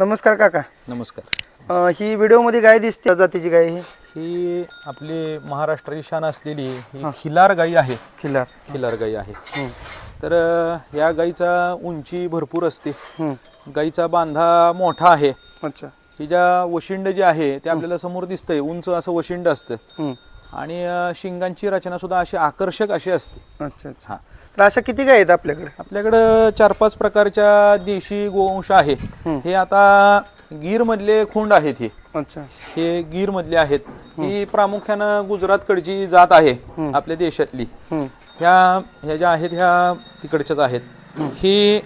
नमस्कार काका. नमस्कार. अं, ही व्हिडिओमध्ये गाय दिसते जातीची गाय ही? ही आपली महाराष्ट्राची शान असलेली ही खिलार गाई आहे. खिल्लार खिलार गाई आहे. तर अ, या गाईचा उंची भरपूर असते. गाईचा बांधा मोठा आहे. अच्छा. ही ज्या वशिंड जे आहे ते आपल्याला समोर दिसतंय. उंच असं वशिंड असतं. आणि अ, शिंगांची रचना सुद्धा अशी आकर्षक अशी असते. अच्छा अच्छा. हा. तर अशा किती गाय आहेत आपल्याकडे? आपल्याकडं चार पाच प्रकारच्या देशी गोवंश आहे. हं. आता गीर मधले खुंड आहेत हे. अच्छा. हे गीर मधले आहेत ही प्रामुख्यानं गुजरातकडची जात आहे आपल्या देशातली. ह्या ह्या ज्या आहेत ह्या तिकडच्याच आहेत. ही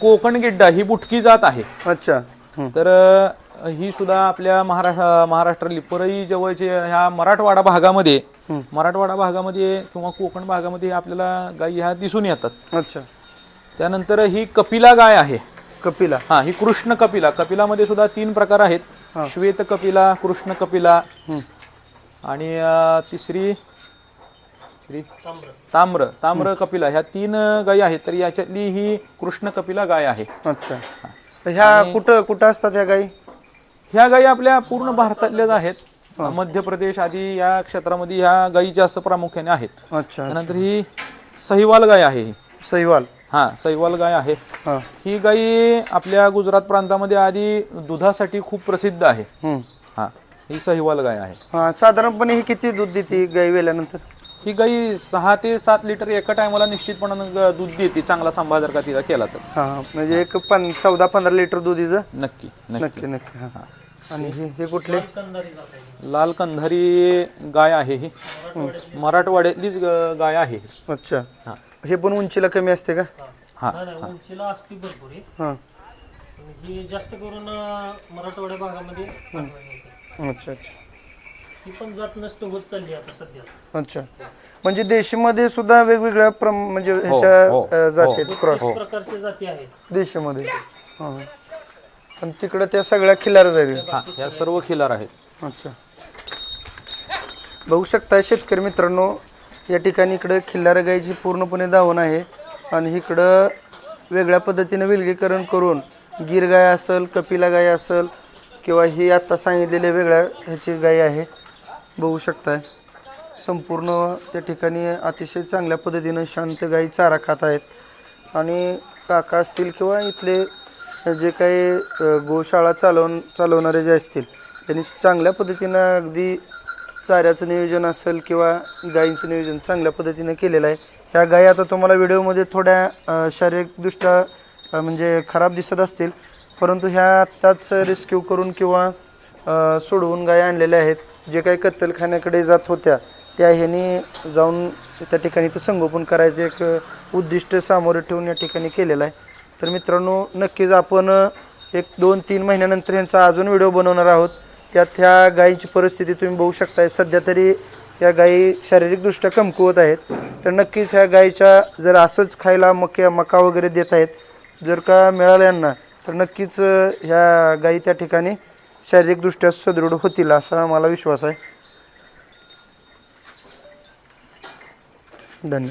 कोकण गिड्डा ही बुटकी जात आहे. अच्छा. तर ही सुद्धा आपल्या महाराष्ट्र महाराष्ट्रातली परई जवळचे ह्या मराठवाडा भागामध्ये. मराठवाडा भागामध्ये किंवा कोकण भागामध्ये आपल्याला गायी ह्या दिसून येतात. अच्छा. त्यानंतर ही कपिला गाय आहे. कपिला. हा ही कृष्ण कपिला. कपिलामध्ये सुद्धा तीन प्रकार आहेत. श्वेत कपिला कृष्ण कपिला आणि तिसरी ताम्र. ताम्र कपिला. ह्या तीन गायी आहेत तर याच्यातली ही कृष्ण कपिला गाय आहे. अच्छा. ह्या कुठं कुठं असतात ह्या गाई? ह्या गायी आपल्या पूर्ण भारतातल्याच आहेत. मध्य प्रदेश आदी या क्षेत्रामध्ये ह्या गायी जास्त प्रामुख्याने आहेत. अच्छा त्यानंतर ही सहिवाल गाय आहे ही. सहीवाल. हा सहिवाल गाय आहे. हां. ही गायी आपल्या गुजरात प्रांतामध्ये आधी दुधासाठी खूप प्रसिद्ध आहे. हं. हा ही सहिवाल गाय आहे. हां साधारणपणे ही किती दूध देते गाय वेल्यानंतर? ही गाई सहा ते सात लिटर एका टायमाला निश्चितपणानं ग- दूध देते चांगला सांभाळ जर का तिला केला तर. हां म्हणजे एक पन चौदा पंधरा लिटर दूध हिचं? नक्की नक्की. नक्की नक्की हां. आणि हे हे कुठले? लाल कंधारी गाय आहे ही. मराठवाड्यातलीच ग- गाय आहे ही. अच्छा. हा. हे पण उंचीला कमी असते का? हा नाही नाही उंचीला असते भरपूर आहे. हां. पण ही जास्त करून अं, मराठवाड्या भागामध्ये पाठवायला होते. अच्छा अच्छा. ही पण जात नष्ट होत चालली आता सध्या. अच्छा. म्हणजे देशीमध्ये सुद्धा वेगवेगळ्या प्रम म्हणजे हो, ह्याच्या अ, जाती आहेत क्रॉस तीस प्रकारच्या जाती आहेत. देशामध्ये. हां पण तिकडं त्या सगळ्या खिलार जाईल हा ह्या सर्व खिलार आहेत. अच्छा. बघू शकता शेतकरी मित्रांनो या ठिकाणी इकडं खिल्लार गायची पूर्णपणे दावण आहे. आणि इकडं वेगळ्या पद्धतीनं विलगीकरण करून गिर गाय असेल कपिला गाय असेल किंवा ही आत्ता सांगितलेल्या वेगळ्या ह्याची गाय आहे. बघू शकताय. संपूर्ण त्या ठिकाणी अतिशय चांगल्या पद्धतीनं शांत गायी चारा खात आहेत. आणि काका असतील किंवा इथले जे काही गोशाळा चालवून चालवणारे जे असतील त्यांनी चांगल्या पद्धतीनं अगदी चाऱ्याचं नियोजन असेल किंवा गायींचं नियोजन चांगल्या पद्धतीनं केलेलं आहे. ह्या गायी आता तुम्हाला व्हिडिओमध्ये थोड्या शारीरिकदृष्ट्या म्हणजे खराब दिसत असतील. परंतु ह्या आत्ताच रेस्क्यू करून किंवा सोडवून गाय आणलेल्या आहेत. जे काही कत्तलखान्याकडे जात होत्या त्या ह्यानी जाऊन त्या ठिकाणी ते संगोपन करायचं एक उद्दिष्ट सामोरे ठेवून या ठिकाणी केलेलं आहे. तर मित्रांनो नक्कीच आपण एक दोन तीन महिन्यानंतर यांचा अजून व्हिडिओ बनवणार आहोत. त्यात ह्या गायींची परिस्थिती तुम्ही बघू शकताय. सध्या तरी या गायी शारीरिकदृष्ट्या कमकुवत आहेत. तर नक्कीच ह्या गायीच्या जर असंच खायला मक्या मका वगैरे देत आहेत जर का मिळाल्यांना तर नक्कीच ह्या गायी त्या ठिकाणी शारीरिकदृष्ट्या सुदृढ होतील असा मला विश्वास आहे. धन्यवाद.